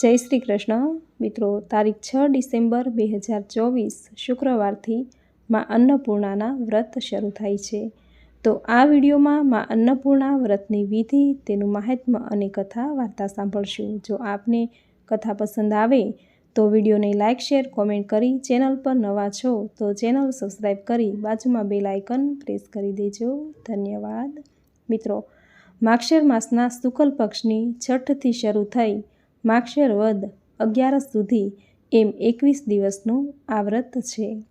જય શ્રી કૃષ્ણ. મિત્રો, તારીખ છ ડિસેમ્બર બે હજાર ચોવીસ શુક્રવારથી માં અન્નપૂર્ણાના વ્રત શરૂ થાય છે. તો આ વિડીયોમાં માં અન્નપૂર્ણા વ્રતની વિધિ, તેનું મહાત્મ્ય અને કથા વાર્તા સાંભળશું. જો આપને કથા પસંદ આવે, તો વિડીયોને લાઇક, શેર, કોમેન્ટ કરી ચેનલ પર નવા છો, તો ચેનલ સબસ્ક્રાઈબ કરી બાજુમાં બેલ આઇકન પ્રેસ કરી દેજો. ધન્યવાદ. મિત્રો માક્ષર માસના શુક્લ પક્ષની છઠથી શરૂ થઈ માક્ષર વદ અગિયારસ સુધી એમ એકવીસ દિવસનું આ વ્રત છે.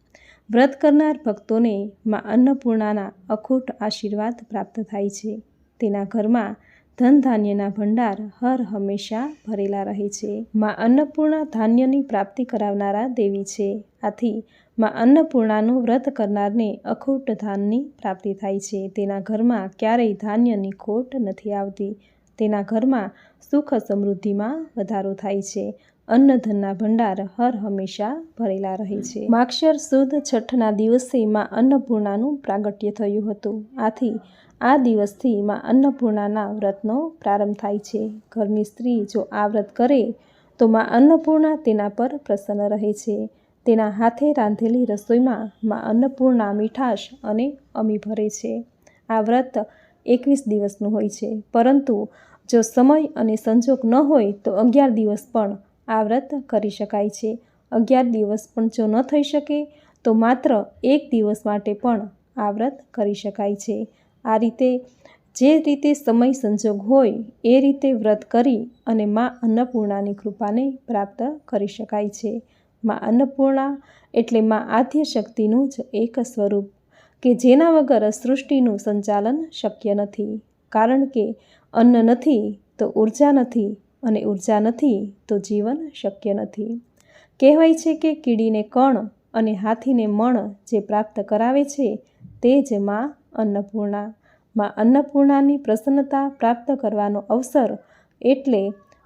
વ્રત કરનાર ભક્તોને માં અન્નપૂર્ણાના અખૂટ આશીર્વાદ પ્રાપ્ત થાય છે. તેના ઘરમાં ધન ધાન્યના ભંડાર હર હંમેશા ભરેલા રહે છે. માં અન્નપૂર્ણા ધાન્યની પ્રાપ્તિ કરાવનારા દેવી છે. આથી માં અન્નપૂર્ણાનું વ્રત કરનારને અખૂટ ધાનની પ્રાપ્તિ થાય છે. તેના ઘરમાં ક્યારેય ધાન્યની ખોટ નથી આવતી. તેના ઘરમાં સુખ સમૃદ્ધિમાં વધારો થાય છે. અન્નધનના ભંડાર હર હંમેશા ભરેલા રહે છે. માક્ષર સુદ છઠ્ઠના દિવસે માં અન્નપૂર્ણાનું પ્રાગટ્ય થયું હતું. આથી આ દિવસથી માં અન્નપૂર્ણાના વ્રતનો પ્રારંભ થાય છે. ઘરની સ્ત્રી જો આ વ્રત કરે, તો માં અન્નપૂર્ણા તેના પર પ્રસન્ન રહે છે. તેના હાથે રાંધેલી રસોઈમાં માં અન્નપૂર્ણા મીઠાશ અને અમી ભરે છે. આ વ્રત એકવીસ દિવસનું હોય છે. પરંતુ જો સમય અને સંજોગ ન હોય તો અગિયાર દિવસ પણ આ વ્રત કરી શકાય છે. અગિયાર દિવસ પણ જો ન થઈ શકે, તો માત્ર એક દિવસ માટે પણ આ વ્રત કરી શકાય છે. આ રીતે જે રીતે સમય સંજોગ હોય, એ રીતે વ્રત કરી અને માં અન્નપૂર્ણાની કૃપાને પ્રાપ્ત કરી શકાય છે. માં અન્નપૂર્ણા એટલે માં આદ્ય શક્તિનું જ એક સ્વરૂપ, કે જેના વગર સૃષ્ટિનું સંચાલન શક્ય નથી. કારણ કે અન્ન નથી તો ઊર્જા નથી અને ઊર્જા નથી તો જીવન શક્ય નથી. કહેવાય છે કે કીડીને કણ અને હાથીને મણ જે પ્રાપ્ત કરાવે છે તે જ માં અન્નપૂર્ણા. માં અન્નપૂર્ણાની પ્રસન્નતા પ્રાપ્ત કરવાનો અવસર એટલે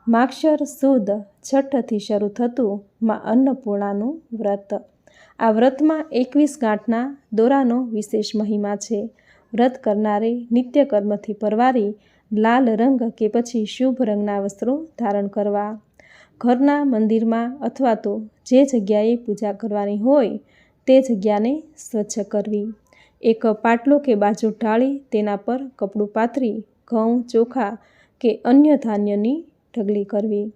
માક્ષર સુદ છઠ્ઠથી શરૂ થતું માં અન્નપૂર્ણાનું વ્રત. આ વ્રતમાં એકવીસ ગાંઠના દોરાનો વિશેષ મહિમા છે. વ્રત કરનારે નિત્યકર્મથી પરવારી, લાલ રંગ કે પછી શુભ રંગના વસ્ત્રો ધારણ કરવા. ઘરના મંદિરમાં અથવા તો જે જગ્યાએ પૂજા કરવાની હોય, તે જગ્યાને સ્વચ્છ કરવી. એક પાટલો કે બાજુ ઢાળી તેના પર કપડું પાથરી, ઘઉં, ચોખા કે અન્ય ધાન્યની ઢગલી કરવી.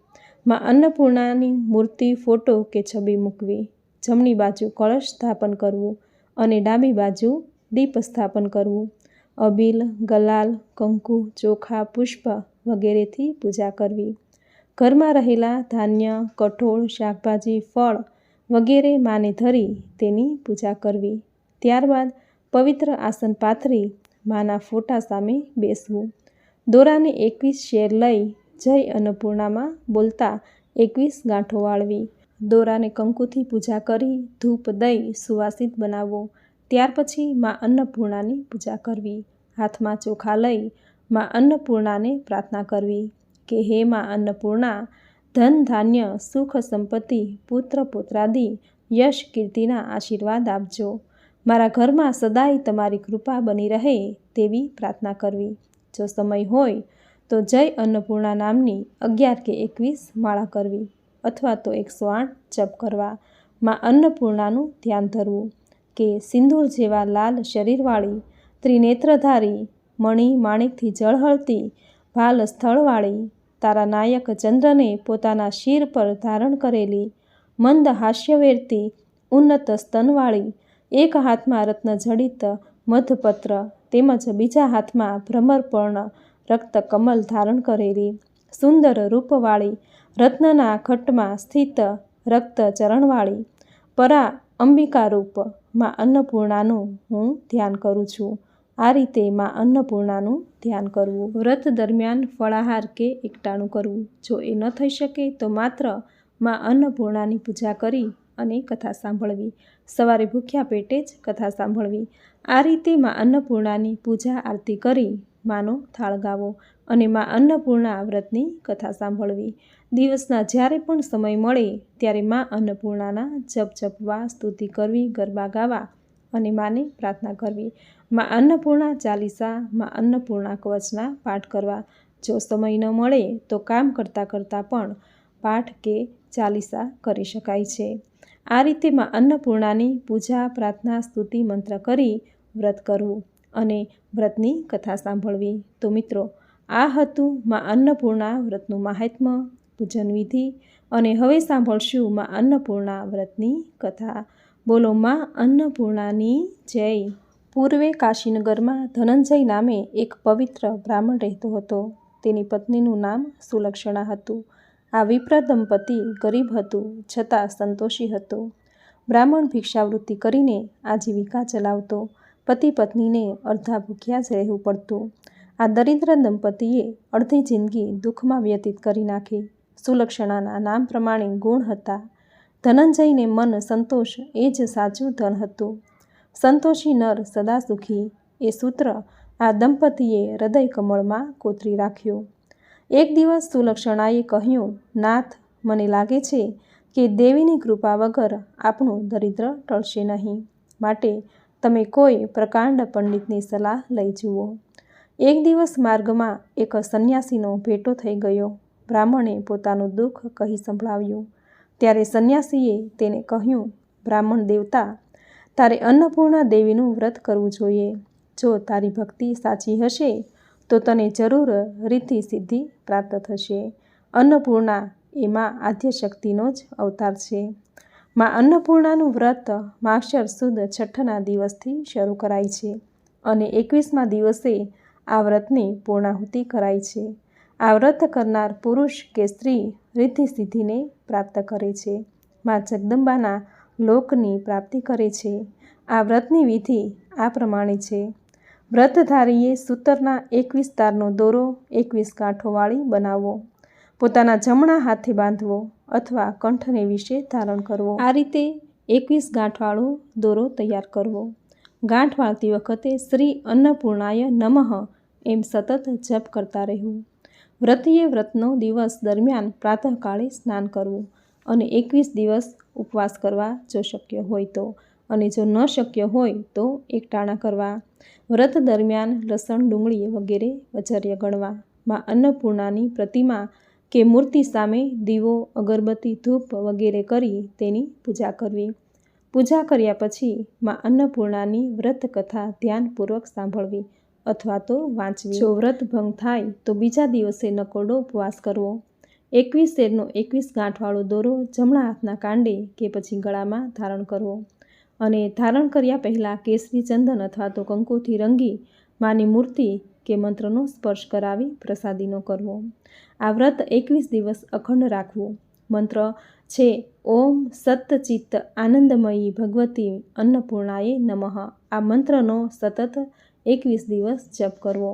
માં અન્નપૂર્ણાની મૂર્તિ, ફોટો કે છબી મૂકવી. જમણી બાજુ કળશ સ્થાપન કરવું અને ડાબી બાજુ દીપ સ્થાપન કરવું. અબીલ, ગલાલ, કંકુ, ચોખા, પુષ્પ વગેરેથી પૂજા કરવી. ઘરમાં રહેલા ધાન્ય, કઠોળ, શાકભાજી, ફળ વગેરે માને ધરી તેની પૂજા કરવી. ત્યારબાદ પવિત્ર આસન પાથરી માના ફોટા સામે બેસવું. દોરાને એકવીસ શેર લઈ જય અન્નપૂર્ણામાં બોલતા એકવીસ ગાંઠો વાળવી. દોરાને કંકુથી પૂજા કરી ધૂપ દઈ સુવાસિત બનાવવો. ત્યાર પછી મા અન્નપૂર્ણાની પૂજા કરવી. હાથમાં ચોખા લઈ માં અન્નપૂર્ણાને પ્રાર્થના કરવી કે હે મા અન્નપૂર્ણા, ધન, ધાન્ય, સુખ, સંપત્તિ, પુત્ર, પુત્રાદિ, યશ, કીર્તિના આશીર્વાદ આપજો. મારા ઘરમાં સદાય તમારી કૃપા બની રહે તેવી પ્રાર્થના કરવી. જો સમય હોય તો જય અન્નપૂર્ણા નામની અગિયાર કે એકવીસ માળા કરવી અથવા તો એકસો આઠ જપ કરવા. માં અન્નપૂર્ણાનું ધ્યાન ધરવું. કે સિંદૂર જેવા લાલ શરીરવાળી, ત્રિનેત્રધારી, મણી માણિકથી જળહળતી, ભાલ સ્થળવાળી, તારા નાયક ચંદ્રને પોતાના શિર પર ધારણ કરેલી, મંદ હાસ્યવેરતી, ઉન્નત સ્તનવાળી, એક હાથમાં રત્નજડિત, મધપત્ર, તેમજ બીજા હાથમાં ભ્રમરપર્ણ રક્ત કમલ ધારણ કરેલી, સુંદર રૂપવાળી, રત્નના ઘટમાં સ્થિત રક્ત ચરણવાળી, પરા અંબિકા રૂપ, માં અન્નપૂર્ણાનું હું ધ્યાન કરું છું. આ રીતે માં અન્નપૂર્ણાનું ધ્યાન કરવું. વ્રત દરમિયાન ફળાહાર કે એકટાણું કરવું. જો એ ન થઈ શકે, તો માત્રમાં અન્નપૂર્ણાની પૂજા કરી અને કથા સાંભળવી. સવારે ભૂખ્યા પેટે જ કથા સાંભળવી. આ રીતે માં અન્નપૂર્ણાની પૂજા આરતી કરી, માનો થાળ ગાવો અને માં અન્નપૂર્ણા વ્રતની કથા સાંભળવી. દિવસના જ્યારે પણ સમય મળે ત્યારે મા અન્નપૂર્ણાના જપ જપવા, સ્તુતિ કરવી, ગરબા ગાવા અને માને પ્રાર્થના કરવી. મા અન્નપૂર્ણા ચાલીસા, મા અન્નપૂર્ણા કવચના પાઠ કરવા. જો સમય ન મળે તો કામ કરતાં કરતાં પણ પાઠ કે ચાલીસા કરી શકાય છે. આ રીતે મા અન્નપૂર્ણાની પૂજા, પ્રાર્થના, સ્તુતિ મંત્ર કરી વ્રત કરવું અને વ્રતની કથા સાંભળવી. તો મિત્રો, આ હતું મા અન્નપૂર્ણા વ્રતનું મહાત્મ્ય પૂજન વિધિ અને હવે સાંભળશું માં અન્નપૂર્ણા વ્રતની કથા. બોલો માં અન્નપૂર્ણાની જય. પૂર્વે કાશીનગરમાં ધનંજય નામે એક પવિત્ર બ્રાહ્મણ રહેતો હતો. તેની પત્નીનું નામ સુલક્ષણા હતું. આ વિપ્ર દંપતી ગરીબ હતું, છતાં સંતોષી હતો. બ્રાહ્મણ ભિક્ષાવૃત્તિ કરીને આજીવિકા ચલાવતો. પતિ પત્નીને અડધા ભૂખ્યા જ રહેવું પડતું. આ દરિદ્ર દંપતીએ અડધી જિંદગી દુઃખમાં વ્યતીત કરી નાખી. સુલક્ષણાના નામ પ્રમાણે ગુણ હતા. ધનંજયને મન સંતોષ એ જ સાચું ધન હતું. સંતોષી નર સદા સુખી એ સૂત્ર આ દંપતીએ હૃદય કમળમાં કોતરી રાખ્યું. એક દિવસ સુલક્ષણાએ કહ્યું, નાથ, મને લાગે છે કે દેવીની કૃપા વગર આપણું દરિદ્ર ટળશે નહીં. માટે તમે કોઈ પ્રકાંડ પંડિતની સલાહ લઈ જુઓ. એક દિવસ માર્ગમાં એક સંન્યાસીનો ભેટો થઈ ગયો. બ્રાહ્મણે પોતાનું દુઃખ કહી સંભળાવ્યું. ત્યારે સંન્યાસીએ તેને કહ્યું, બ્રાહ્મણ દેવતા, તારે અન્નપૂર્ણા દેવીનું વ્રત કરવું જોઈએ. જો તારી ભક્તિ સાચી હશે, તો તને જરૂર રીતિ સિદ્ધિ પ્રાપ્ત થશે. અન્નપૂર્ણા એમાં આદ્ય શક્તિનો જ અવતાર છે. માં અન્નપૂર્ણાનું વ્રત માક્ષર સુદ છઠ્ઠના દિવસથી શરૂ કરાય છે અને એકવીસમા દિવસે આ વ્રતની પૂર્ણાહુતિ કરાય છે. આ વ્રત કરનાર પુરુષ કે સ્ત્રી રિદ્ધિ સિદ્ધિને પ્રાપ્ત કરે છે. મા જગદંબાના લોકની પ્રાપ્તિ કરે છે. આ વ્રતની વિધિ આ પ્રમાણે છે. વ્રતધારીએ સૂતરના એકવીસ તારનો દોરો, એકવીસ ગાંઠોવાળી બનાવવો પોતાના જમણા હાથે બાંધવો અથવા કંઠને વિશે ધારણ કરવો. આ રીતે એકવીસ ગાંઠવાળો દોરો તૈયાર કરવો. ગાંઠ વાળતી વખતે શ્રી અન્નપૂર્ણાય નમઃ એમ સતત જપ કરતા રહેવું. વ્રતીએ વ્રતનો દિવસ દરમિયાન પ્રાતઃકાળે સ્નાન કરવું અને એકવીસ દિવસ ઉપવાસ કરવા જો શક્ય હોય તો. અને જો ન શક્ય હોય તો એકટાણા કરવા. વ્રત દરમિયાન લસણ, ડુંગળી વગેરે વચર્ય ગણવા. માં અન્નપૂર્ણાની પ્રતિમા કે મૂર્તિ સામે દીવો, અગરબત્તી, ધૂપ વગેરે કરી તેની પૂજા કરવી. પૂજા કર્યા પછી માં અન્નપૂર્ણાની વ્રત કથા ધ્યાનપૂર્વક સાંભળવી. અથવા તો વાંચવી. જો વ્રત ભંગ થાય, તો બીજા દિવસે નકોડો ઉપવાસ કરવો. એકવીસ શેરનો એકવીસ ગાંઠવાળો દોરો જમણા હાથના કાંડે કે પછી ગળામાં ધારણ કરવો. અને ધારણ કર્યા પહેલાં કેસરી ચંદન અથવા તો કંકુથી રંગી માની મૂર્તિ કે મંત્રનો સ્પર્શ કરાવી પ્રસાદીનો કરવો. આ વ્રત એકવીસ દિવસ અખંડ રાખવું. મંત્ર છે, ઓમ સતચિત્ત આનંદમયી ભગવતી અન્નપૂર્ણાએ નમઃ. આ મંત્રનો સતત એકવીસ દિવસ જપ કરવો.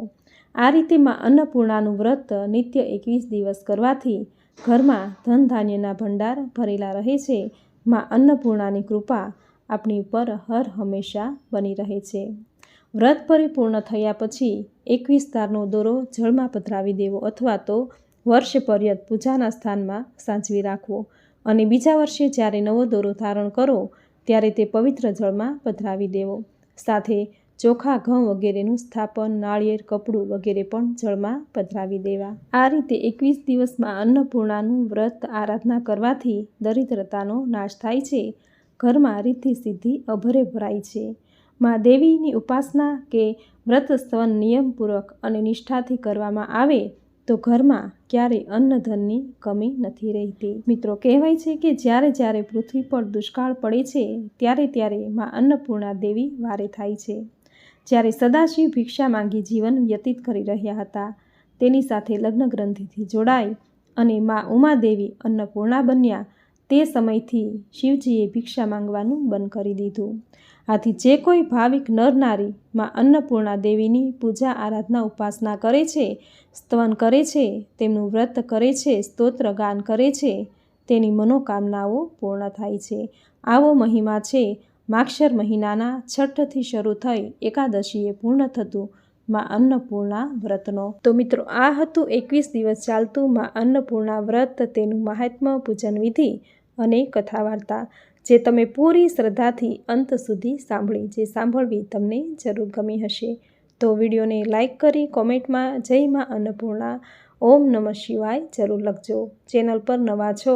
આ રીતે માં અન્નપૂર્ણાનું વ્રત નિત્ય એકવીસ દિવસ કરવાથી ઘરમાં ધન ધાન્યના ભંડાર ભરેલા રહે છે. માં અન્નપૂર્ણાની કૃપા આપણી ઉપર હર હંમેશા બની રહે છે. વ્રત પરિપૂર્ણ થયા પછી એકવીસ તારનો દોરો જળમાં પધરાવી દેવો અથવા તો વર્ષ પર્યત પૂજાના સ્થાનમાં સાચવી રાખવો. અને બીજા વર્ષે જ્યારે નવો દોરો ધારણ કરો, ત્યારે તે પવિત્ર જળમાં પધરાવી દેવો. સાથે ચોખા, ઘઉં વગેરેનું સ્થાપન, નાળિયેર, કપડું વગેરે પણ જળમાં પધરાવી દેવા. આ રીતે એકવીસ દિવસમાં અન્નપૂર્ણાનું વ્રત આરાધના કરવાથી દરિદ્રતાનો નાશ થાય છે. ઘરમાં રીતિ સિદ્ધિ અભરે ભરાય છે. મા દેવીની ઉપાસના કે વ્રત સ્તવન નિયમપૂર્વક અને નિષ્ઠાથી કરવામાં આવે તો ઘરમાં ક્યારેય અન્નધનની કમી નથી રહેતી. મિત્રો, કહેવાય છે કે જ્યારે જ્યારે પૃથ્વી પર દુષ્કાળ પડે છે, ત્યારે ત્યારે મા અન્નપૂર્ણા દેવી વારે થાય છે. જ્યારે સદાશિવ ભિક્ષા માંગી જીવન વ્યતીત કરી રહ્યા હતા, તેની સાથે લગ્ન ગ્રંથિથી જોડાઈ અને મા ઉમાદેવી અન્નપૂર્ણા બન્યા, તે સમયથી શિવજીએ ભિક્ષા માંગવાનું બંધ કરી દીધું. આથી જે કોઈ ભાવિક નર નારી માં અન્નપૂર્ણા દેવીની પૂજા આરાધના ઉપાસના કરે છે, સ્તવન કરે છે, તેમનું વ્રત કરે છે, સ્તોત્ર ગાન કરે છે, તેની મનોકામનાઓ પૂર્ણ થાય છે. આવો મહિમા છે માક્ષર મહિનાના છઠ્ઠથી શરૂ થઈ એકાદશીએ પૂર્ણ થતું માં અન્નપૂર્ણા વ્રતનો. તો મિત્રો, આ હતું એકવીસ દિવસ ચાલતું માં અન્નપૂર્ણા વ્રત તેનું મહાત્મ્ય પૂજન વિધિ અને કથા વાર્તા જે તમે પૂરી શ્રદ્ધાથી અંત સુધી સાંભળી, જે સાંભળવી તમને જરૂર ગમી હશે. તો વિડીયોને લાઇક કરી કોમેન્ટમાં જય માં અન્નપૂર્ણા, ઓમ નમઃ શિવાય જરૂર લખજો. ચેનલ પર નવા છો